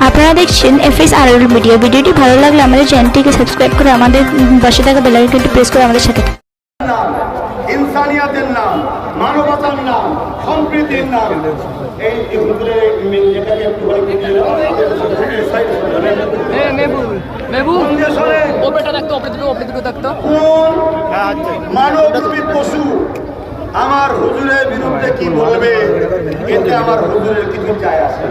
আপনারা দেখছেন এফএস আর মিডিয়া ভিডিওটি ভালো লাগলে আমাদের চ্যানেলটিকে সাবস্ক্রাইব করে আমাদের পাশে থাকা বেলাইকনটি প্রেস করে আমাদের সাথে থাকুন। ইনসানিয়াতের নাম মানবতার নাম সম্প্রীতির নাম এই যে হুজুরের এটাকে একটু বলে বুঝিয়ে দাও। হুজুরের side এ বলে। এ মেহবুব মেহবুব কোন দেশে ওপরেটা দেখতো ওপরে দুটো ওপরে দুটো দেখতো কোন মানবরূপী পশু আমার হুজুরের বিরুদ্ধে কি বলবে এতে আমার হুজুরের কিছু যায় আসে।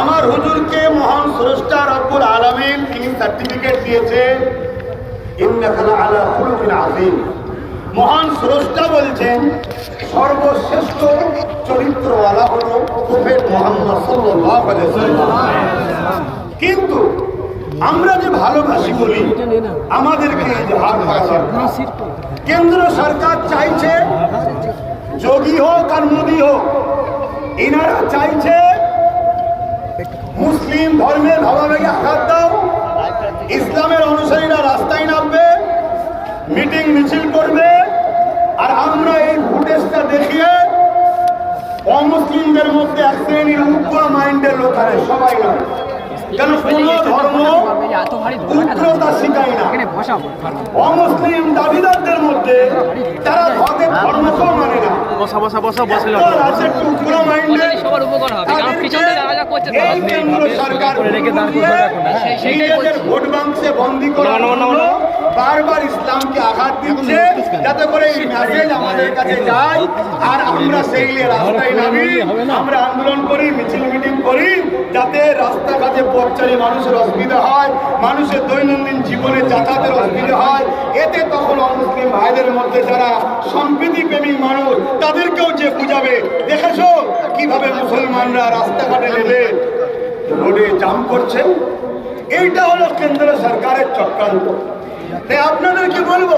আমার হুজুরকে মহান স্রষ্টা রব্বুল আলামিন তিনি সার্টিফিকেট দিয়েছে। মহান স্রষ্টা বলছেন, সর্বশ্রেষ্ঠ চরিত্রওয়ালা হলো প্রফেট মুহাম্মদ কিন্তু আমরা যে ভালোবাসি বলি, আমাদেরকে এই করা দরকার। কেন্দ্র সরকার চাইছে, যোগী হোক আর মোদী হোক এনারা চাইছে মিটিং মিছিল করবে আর আমরা এই ফুটেজটা দেখিয়ে অমুসলিমদের মধ্যে এক শ্রেণির উগ্র মাইন্ডের লোক আছে সবাই নয় কেন কোনো ধর্ম উগ্রতা শিখায় না। অমুসলিম দাবিদারদের মধ্যে তারা তাদের ধর্মকেও মানে না। বসা বসা বসা বসে উগ্র মাইন্ডের। সবার উপকার হবে। কারণ পিছন যা করছে এই কেন্দ্র সরকার রেখে দাঁড় করে রাখুন। সেই-। ভোট বাক্সে বন্দি করার না, না, না, জন্য না। বারবার ইসলামকে আঘাত দিচ্ছে যাতে করে এই মেসেজ আমাদের কাছে যায় আর আমরা সেই রাস্তায় নামি আমরা আন্দোলন করি মিছিল মিটিং করি যাতে রাস্তাঘাটে পথচারী মানুষের অসুবিধা হয় মানুষের দৈনন্দিন জীবনে যাতায়াতের অসুবিধা হয়। এতে তখন অমুসলিম ভাইদের মধ্যে যারা সম্প্রীতি প্রেমী মানুষ তাদেরকেও যে বুঝাবে দেখেছ কীভাবে মুসলমানরা রাস্তাঘাটে নেমে রোডে জাম করছে? এইটা হলো কেন্দ্র সরকারের চক্রান্ত। তাই আপনাদেরকে বলব